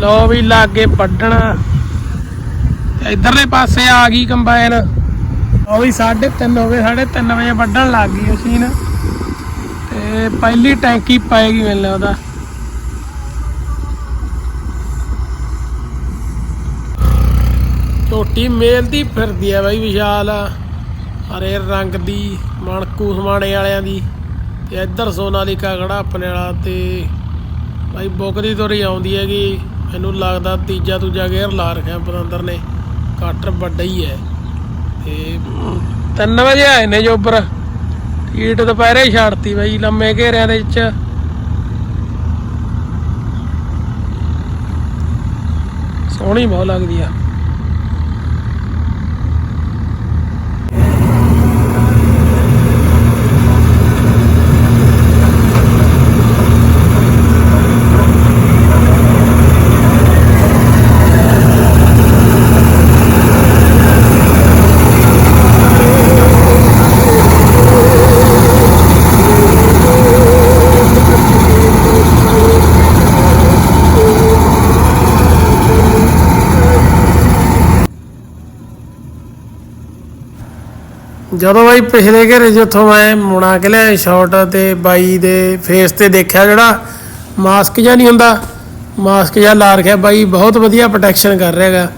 ਲੋ ਵੀ ਲਾਗੇ ਵੱਢਣ। ਇਧਰਲੇ ਪਾਸੇ ਆ ਗਈ ਕੰਬਾਈਨ। ਉਹ ਵੀ 3:30 ਹੋ ਗਏ 3:30 ਵਜੇ ਵੱਢਣ ਲੱਗ ਗਈ ਮਸ਼ੀਨ। ਤੇ ਪਹਿਲੀ ਟੈਂਕੀ ਪਾਏਗੀ ਮੈਨੂੰ ਲੱਗਦਾ ਝੋਟੀ ਮੇਲਦੀ ਫਿਰਦੀ ਆ ਬਾਈ ਵਿਸ਼ਾਲ। ਹਰੇ ਰੰਗ ਦੀ, ਮਣਕੂ ਸਮਾਣੇ ਵਾਲਿਆਂ ਦੀ। ਤੇ ਇੱਧਰ ਸੋਨਾਲੀਕਾ ਖੜਾ ਆਪਣੇ ਵਾਲਾ ਤੇ। ਬਾਈ ਬੁੱਕਦੀ ਤੋਰੀ ਆਉਂਦੀ ਹੈਗੀ। ਮੈਨੂੰ ਲੱਗਦਾ ਤੀਜਾ ਦੂਜਾ ਗੇਅਰ ਲਾ ਰੱਖਿਆ ਪਤੰਦਰ ਨੇ। ਕਾਟਰ ਵੱਡਾ ਹੀ ਹੈ। ਤੇ 3 ਵਜੇ ਆਏ ਨੇ ਜੋਬਰ ਟੀਟ ਦੁਪਹਿਰੇ ਹੀ ਛੱਡਤੀ ਬਾਈ, ਲੰਮੇ ਘੇਰਿਆਂ ਦੇ ਵਿੱਚ। ਸੋਹਣੀ ਬਹੁਤ ਲੱਗਦੀ ਆ। ਜਦੋਂ ਬਾਈ ਪਿਛਲੇ ਘਰੇ ਜਿੱਥੋਂ ਮੈਂ ਮੁਣਾ ਕੇ ਲਿਆ ਸ਼ਾਟ ਤੇ ਬਾਈ ਦੇ ਫੇਸ ਤੇ ਦੇਖਿਆ ਜਿਹੜਾ ਮਾਸਕ ਜਾਂ ਨਹੀਂ ਹੁੰਦਾ ਮਾਸਕ ਜਾਂ ਲਾ ਰੱਖਿਆ, ਬਾਈ ਬਹੁਤ ਵਧੀਆ ਪ੍ਰੋਟੈਕਸ਼ਨ ਕਰ ਰਿਹਾ ਹੈਗਾ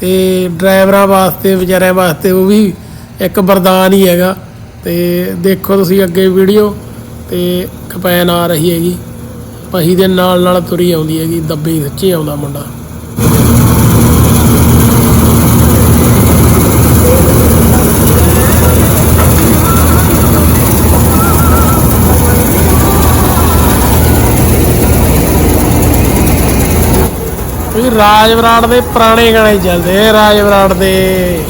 ਤੇ ਡਰਾਈਵਰਾਂ ਵਾਸਤੇ, ਵਿਚਾਰਿਆਂ ਵਾਸਤੇ ਉਹ ਵੀ ਇੱਕ ਵਰਦਾਨ ਹੀ ਹੈਗਾ ਤੇ ਦੇਖੋ ਤੁਸੀਂ ਅੱਗੇ ਵੀਡੀਓ ਤੇ ਕਪੈਨ ਆ ਰਹੀ ਹੈਗੀ ਪਹੀ ਦੇ ਨਾਲ ਨਾਲ ਤੁਰੀ ਆਉਂਦੀ ਹੈਗੀ, ਦੱਬੀ ਸੱਚੀ ਆਉਂਦਾ ਮੁੰਡਾ। ਵੀ ਰਾਜ ਬਰਾੜ ਦੇ ਪੁਰਾਣੇ ਗਾਣੇ ਚੱਲਦੇ ਰਾਜ ਬਰਾੜ ਦੇ।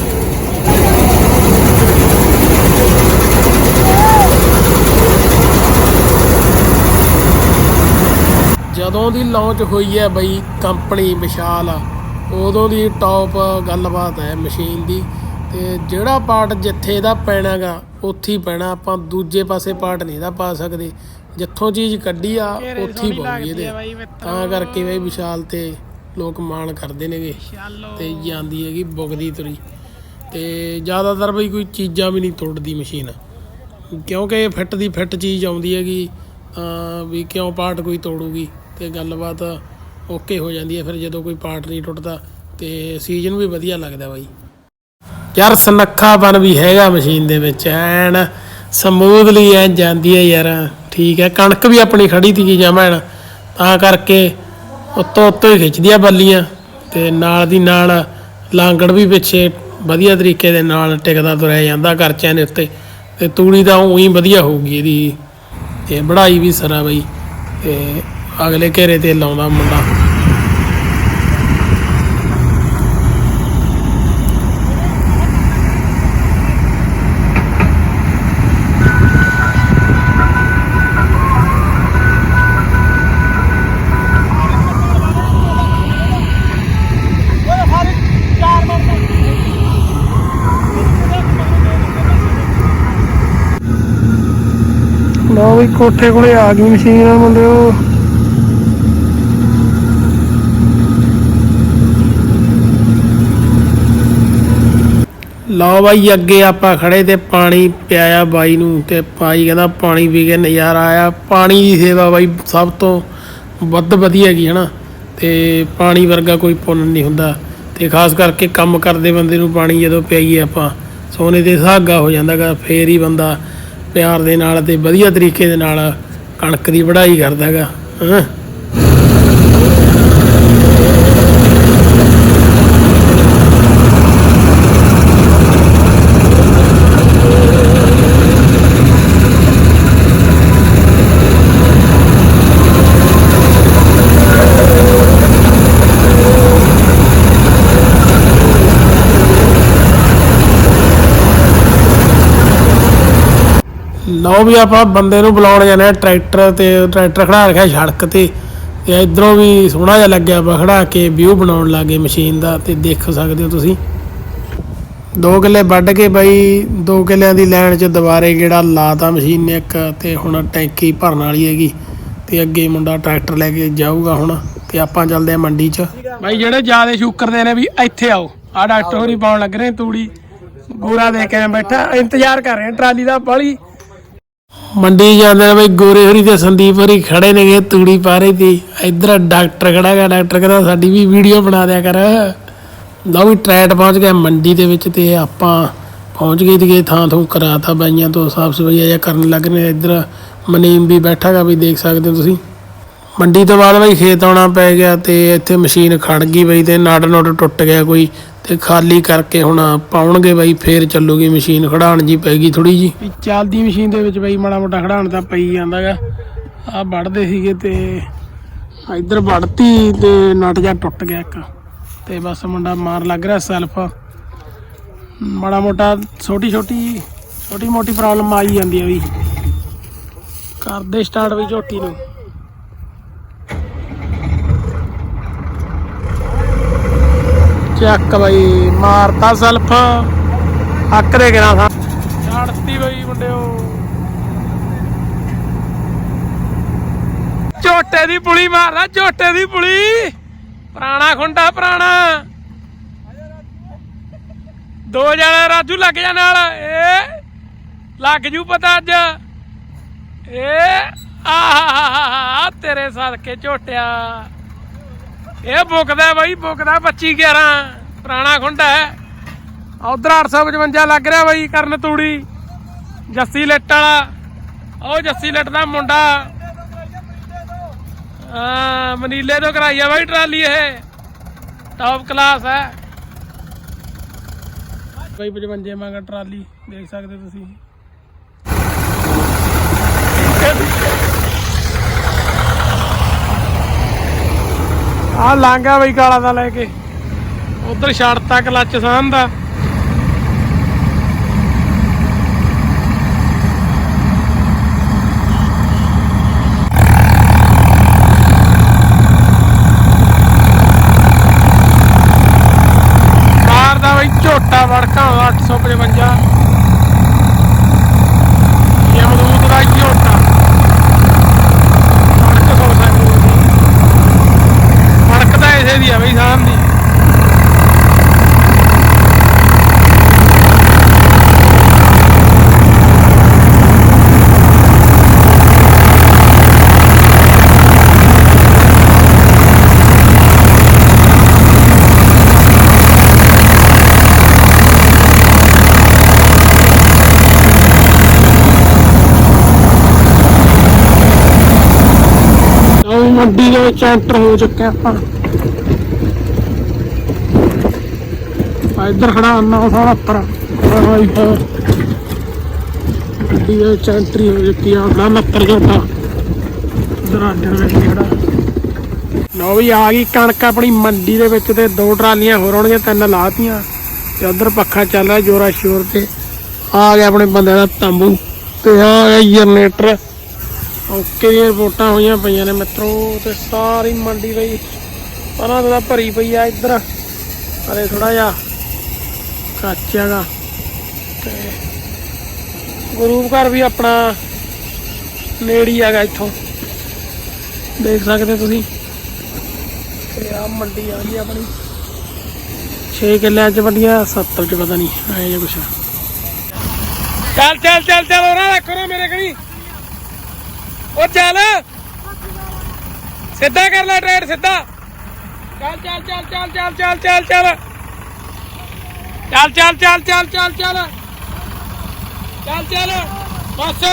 ਜਦੋਂ ਦੀ ਲਾਂਚ ਹੋਈ ਹੈ ਬਈ ਕੰਪਨੀ ਵਿਸ਼ਾਲ ਉਦੋਂ ਦੀ ਟੌਪ ਗੱਲਬਾਤ ਹੈ ਮਸ਼ੀਨ ਦੀ। ਤੇ ਜਿਹੜਾ ਪਾਰਟ ਜਿੱਥੇ ਇਹਦਾ ਪੈਣਾਗਾ ਉੱਥੇ ਹੀ ਪੈਣਾ ਆਪਾਂ ਦੂਜੇ ਪਾਸੇ ਪਾਰਟ ਨਹੀਂ ਇਹਦਾ ਪਾ ਸਕਦੇ। ਜਿੱਥੋਂ ਚੀਜ਼ ਕੱਢੀ ਆ ਉੱਥੇ ਹੀ ਪਾਉਣੀ ਇਹਦੇ। ਤਾਂ ਕਰਕੇ ਬਈ ਵਿਸ਼ਾਲ ਤੇ ਲੋਕ ਮਾਣ ਕਰਦੇ ਨੇਗੇ। ਤੇ ਜਾਂਦੀ ਹੈਗੀ ਬੁਗਦੀ ਤੁਰੀ। ਤੇ ਜ਼ਿਆਦਾਤਰ ਬਈ ਕੋਈ ਚੀਜ਼ਾਂ ਵੀ ਨਹੀਂ ਤੋੜਦੀ ਮਸ਼ੀਨ। ਕਿਉਂਕਿ ਇਹ ਫਿੱਟ ਦੀ ਫਿੱਟ ਚੀਜ਼ ਆਉਂਦੀ ਹੈਗੀ ਤਾਂ ਵੀ ਕਿਉਂ ਪਾਰਟ ਕੋਈ ਤੋੜੂਗੀ ਤੇ ਗੱਲਬਾਤ ਓਕੇ ਹੋ ਜਾਂਦੀ ਹੈ। ਫਿਰ ਜਦੋਂ ਕੋਈ ਪਾਰਟ ਨਹੀਂ ਟੁੱਟਦਾ ਤੇ ਸੀਜ਼ਨ ਵੀ ਵਧੀਆ ਲੱਗਦਾ ਬਾਈ। ਯਾਰ ਸਨੱਖਾਪਨ ਵੀ ਹੈਗਾ ਮਸ਼ੀਨ ਦੇ ਵਿੱਚ ਐਨ ਸਮੂਥਲੀ ਐ ਜਾਂਦੀ ਹੈ ਯਾਰ। ਠੀਕ ਹੈ ਕਣਕ ਵੀ ਆਪਣੀ ਖੜੀ ਤੀ ਜਮੈਣ ਤਾਂ ਕਰਕੇ ਉੱਤੋਂ ਉੱਤੋਂ ਹੀ ਖਿੱਚਦੀ ਆ ਬੱਲੀਆਂ ਤੇ ਨਾਲ ਦੀ ਨਾਲ ਲਾਂਗੜ ਵੀ ਪਿੱਛੇ ਵਧੀਆ ਤਰੀਕੇ ਦੇ ਨਾਲ ਟਿਕਦਾ ਤੁਰਿਆ ਜਾਂਦਾ ਖਰਚਿਆਂ ਦੇ ਉੱਤੇ ਤੇ ਤੂੜੀ ਤਾਂ ਉਹੀ ਵਧੀਆ ਹੋਊਗੀ ਇਹਦੀ। ਤੇ ਬੜਾਈ ਵੀ ਸਰਾ ਬਈ ਤੇ ਅਗਲੇ ਘੇਰੇ ਤੇ ਲਾਉਂਦਾ ਮੁੰਡਾ। ਲੋ ਕੋਠੇ ਕੋਲੇ ਆ ਗਈ ਮਸ਼ੀਨ ਆ ਮੁੰਡਿਓ ਲਓ ਬਾਈ, ਅੱਗੇ ਆਪਾਂ ਖੜੇ ਤੇ ਪਾਣੀ ਪਿਆਇਆ ਬਾਈ ਨੂੰ ਤੇ ਭਾਈ ਕਹਿੰਦਾ ਪਾਣੀ ਪੀ ਕੇ ਨਜ਼ਾਰਾ ਆਇਆ। ਪਾਣੀ ਦੀ ਸੇਵਾ ਬਾਈ ਸਭ ਤੋਂ ਵੱਧ ਵਧੀਆ ਹੈਗੀ ਹਨਾ। ਤੇ ਪਾਣੀ ਵਰਗਾ ਕੋਈ ਪੁੰਨ ਨਹੀਂ ਹੁੰਦਾ। ਤੇ ਖਾਸ ਕਰਕੇ ਕੰਮ ਕਰਦੇ ਬੰਦੇ ਨੂੰ ਪਾਣੀ ਜਦੋਂ ਪਿਆਈਏ ਆਪਾਂ, ਸੋਨੇ ਤੇ ਸੁਹਾਗਾ ਹੋ ਜਾਂਦਾਗਾ ਫੇਰ ਹੀ ਬੰਦਾ ਪਿਆਰ ਦੇ ਨਾਲ ਤੇ ਵਧੀਆ ਤਰੀਕੇ ਦੇ ਨਾਲ ਕਣਕ ਦੀ ਵਢਾਈ ਕਰਦਾ ਹੈਗਾ ਹਾਂ? ਲਓ ਵੀ ਆਪਾਂ ਬੰਦੇ ਨੂੰ ਬੁਲਾਉਣ ਜਾਂਦੇ ਟਰੈਕਟਰ ਤੇ, ਟਰੈਕਟਰ ਖੜਾ ਰੱਖਿਆ ਸੜਕ ਤੇ। ਤੇ ਇਧਰੋਂ ਵੀ ਸੋਹਣਾ ਜਿਹਾ ਲੱਗਿਆ ਵਾ, ਖੜਾ ਕੇ ਵਿਊ ਬਣਾਉਣ ਲੱਗੇ ਮਸ਼ੀਨ ਦਾ ਤੇ ਦੇਖ ਸਕਦੇ ਹੋ ਤੁਸੀਂ। ਦੋ ਕਿੱਲੇ ਵੱਢ ਕੇ ਬਾਈ, ਦੋ ਕਿੱਲਿਆਂ ਦੀ ਲਾਈਨ 'ਚ ਦੁਬਾਰੇ ਗੇੜਾ ਲਾਤਾ ਮਸ਼ੀਨ ਨੇ ਇੱਕ ਤੇ ਹੁਣ ਟੈਂਕੀ ਭਰਨ ਵਾਲੀ ਹੈਗੀ। ਤੇ ਅੱਗੇ ਮੁੰਡਾ ਟਰੈਕਟਰ ਲੈ ਕੇ ਜਾਊਗਾ ਹੁਣ, ਤੇ ਆਪਾਂ ਚੱਲਦੇ ਆ ਮੰਡੀ 'ਚ। ਬਾਈ ਜਿਹੜੇ ਜਿਆਦੇ ਸ਼ੁਕਰਦੇ ਨੇ ਵੀ ਇੱਥੇ ਆਓ। ਆ ਡਾਕਟਰ ਹੋਰੀ ਪਾਉਣ ਲੱਗ ਰਹੇ ਤੂੜੀ। ਗੋਰਾ ਦੇ ਕੇ ਬੈਠਾ, ਇੰਤਜ਼ਾਰ ਕਰ ਰਹੇ ਟਰਾਲੀ ਦਾ ਬਾਲੀ। ਮੰਡੀ ਜਾਂਦੇ ਨੇ ਬਈ ਗੋਰੇ ਹੋਰੀ ਤੇ ਸੰਦੀਪ ਹੋਰੀ ਖੜੇ ਨੇਗੇ ਤੂੜੀ ਪਾ ਰਹੀ ਸੀ। ਇੱਧਰ ਡਾਕਟਰ ਖੜਾ ਗਿਆ ਡਾਕਟਰ ਕਹਿੰਦਾ ਸਾਡੀ ਵੀ ਵੀਡੀਓ ਬਣਾ ਦਿਆ ਕਰ। ਲਓ ਵੀ ਟਰੈਟ ਪਹੁੰਚ ਗਿਆ, ਮੰਡੀ ਦੇ ਵਿੱਚ ਤੇ ਆਪਾਂ ਪਹੁੰਚ ਗਏ ਸੀਗੇ, ਥਾਂ ਥੂ ਕਰਾਤਾ ਬਾਈਆਂ ਤੋਂ, ਸਾਫ਼ ਸਫ਼ਾਈ ਜਿਹਾ ਕਰਨ ਲੱਗ ਨੇ। ਇੱਧਰ ਮਨੀਮ ਵੀ ਬੈਠਾਗਾ ਵੀ ਦੇਖ ਸਕਦੇ ਹੋ ਤੁਸੀਂ। ਮੰਡੀ ਤੋਂ ਬਾਅਦ ਬਈ ਖੇਤ ਆਉਣਾ ਪੈ ਗਿਆ ਤੇ ਇੱਥੇ ਮਸ਼ੀਨ ਖੜ ਗਈ ਬਈ ਤੇ ਨਟ ਨਟ ਟੁੱਟ ਗਿਆ ਕੋਈ। ਤੇ ਖਾਲੀ ਕਰਕੇ ਹੁਣ ਪਾਉਣਗੇ ਬਾਈ, ਫੇਰ ਚੱਲੂਗੀ ਮਸ਼ੀਨ ਖੜਾਉਣ ਜੀ ਪੈ ਗਈ ਥੋੜੀ ਜੀ ਚੱਲਦੀ ਮਸ਼ੀਨ ਦੇ ਵਿੱਚ ਬਈ ਮਾੜਾ ਮੋਟਾ ਖੜਾਉਣ ਤਾਂ ਪਈ ਜਾਂਦਾਗਾ। ਆ ਵੜਦੇ ਸੀਗੇ ਤੇ ਇੱਧਰ ਵੜਤੀ ਤੇ ਨਟ ਜਾ ਟੁੱਟ ਗਿਆ ਇੱਕ। ਤੇ ਬਸ ਮੁੰਡਾ ਮਾਰ ਲੱਗ ਰਿਹਾ ਸੈਲਫ ਮਾੜਾ ਮੋਟਾ ਛੋਟੀ ਛੋਟੀ ਛੋਟੀ ਮੋਟੀ ਪ੍ਰੋਬਲਮ ਆਈ ਜਾਂਦੀ ਆ ਵੀ ਕਰਦੇ ਸਟਾਰਟ ਵੀ ਝੋਟੀ ਨੂੰ। ਚੱਕ ਬਈ, ਮਾਰਤਾ ਸਲਫ। ਹੱਕ ਗਿਰਾ ਸਾ ਛੱਡਤੀ ਬਈ ਮੁੰਡਿਓ। ਝੋਟੇ ਦੀ ਪੁਲੀ ਮਾਰਦਾ, ਝੋਟੇ ਦੀ ਪੁਲੀ। ਪੁਰਾਣਾ ਖੁੰਡਾ, ਪੁਰਾਣਾ। ਦੋ ਜਣੇ ਰਾਜੂ ਲੱਗ ਜਾ ਨਾਲ। ਏ, ਲੱਗ ਜੂ ਪਤਾ ਅੱਜ। ਏ, ਆਹ ਤੇਰੇ ਸਦਕੇ ਝੋਟਿਆ। ਇਹ ਬੁੱਕਦਾ ਬਾਈ, ਬੁੱਕਦਾ 25 11 ਪੁਰਾਣਾ ਖੁੰਡਾ ਹੈ। ਉਧਰ 855 ਲੱਗ ਰਿਹਾ ਬਾਈ, ਕਰਨ ਤੂੜੀ, ਜੱਸੀ ਲੱਟ ਵਾਲਾ। ਉਹ ਜੱਸੀ ਲੱਟ ਦਾ ਮੁੰਡਾ। ਆ ਮਨੀਲੇ ਤੋਂ ਕਰਾਈ ਆ ਬਾਈ ਟਰਾਲੀ ਇਹ। ਟੌਪ ਕਲਾਸ ਹੈ। ਬਾਈ 55 ਮੰਗਾ ਟਰਾਲੀ, ਦੇਖ ਸਕਦੇ ਤੁਸੀਂ। ਆ ਲਾਂਗਾ ਬਈ ਕਾਲਾ ਦਾ ਲੈ ਕੇ। ਉਧਰ ਛੱਡਤਾ ਕਲੱਚ ਸਾਹਨ दे दिया भाई साहब ने। मंडी के चैप्टर हो चुके हैं ਆ ਇੱਧਰ ਖੜਾ ਅੰਨਾ ਸਾਰਾ ਉੱਪਰ ਹਾਈ ਹਾਂ ਮੰਡੀ ਦੇ ਵਿੱਚ ਹੋ ਚੁੱਕੀ ਆ ਖੜਾ ਨੱਤਰ ਝੋਟਾ ਆਡਰ ਵਿੱਚ ਖੜਾ। ਲੋ ਵੀ ਆ ਗਈ ਕਣਕ ਆਪਣੀ ਮੰਡੀ ਦੇ ਵਿੱਚ ਤੇ ਦੋ ਟਰਾਲੀਆਂ ਹੋਰ ਹੋਣਗੀਆਂ ਤਿੰਨ ਲਾਤੀਆਂ। ਤੇ ਉਧਰ ਪੱਖਾ ਚੱਲ ਰਿਹਾ ਜੋਰਾ ਸ਼ੋਰ ਤੇ। ਆ ਗਿਆ ਆਪਣੇ ਬੰਦੇ ਦਾ ਤੰਬੂ ਤੇ ਆ ਗਿਆ ਜਨਰੇਟਰ ਓਕੇ ਦੀਆਂ ਰਿਪੋਰਟਾਂ ਹੋਈਆਂ ਪਈਆਂ ਨੇ ਮਿੱਤਰੋ, ਤੇ ਸਾਰੀ ਮੰਡੀ ਬਈ ਪਰਾਂ ਤਾਂ ਭਰੀ ਪਈ ਆ ਇੱਧਰ। ਅਰੇ ਥੋੜਾ ਜਿਹਾ ਕੱਚ ਹੈਗਾ ਤੇ ਗੁਰੂ ਘਰ ਵੀ ਆਪਣਾ ਨੇੜੇ ਹੈਗਾ ਇੱਥੋਂ। ਦੇਖ ਸਕਦੇ ਤੁਸੀਂ। ਤੇ ਆ ਮੰਡੀ ਆ ਗਈ ਆਪਣੀ। 6 ਕਿੱਲਿਆਂ ਚ ਵਧੀਆ 70 ਚ ਪਤਾ ਨਹੀਂ ਆਏ ਜਿਹਾ ਕੁਛ ਚੱਲ ਚੱਲ ਚੱਲ ਚੱਲ ਉਹਨਾਂ ਦਾ ਕਰੋ ਮੇਰੇ ਕਣੀ। ਉਹ ਚੱਲ। ਸਿੱਧਾ ਕਰ ਲੈ ਟ੍ਰੇਡ, ਸਿੱਧਾ। ਚੱਲ ਚੱਲ ਚੱਲ ਚੱਲ ਚੱਲ ਚੱਲ ਚੱਲ ਚੱਲ। ਚੱਲ ਚੱਲ ਚੱਲ ਚੱਲ ਚੱਲ ਚੱਲ। ਚੱਲ ਚੱਲ। ਬਸ।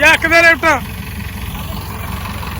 ਚੱਕ ਦੇ ਲੈਫਟ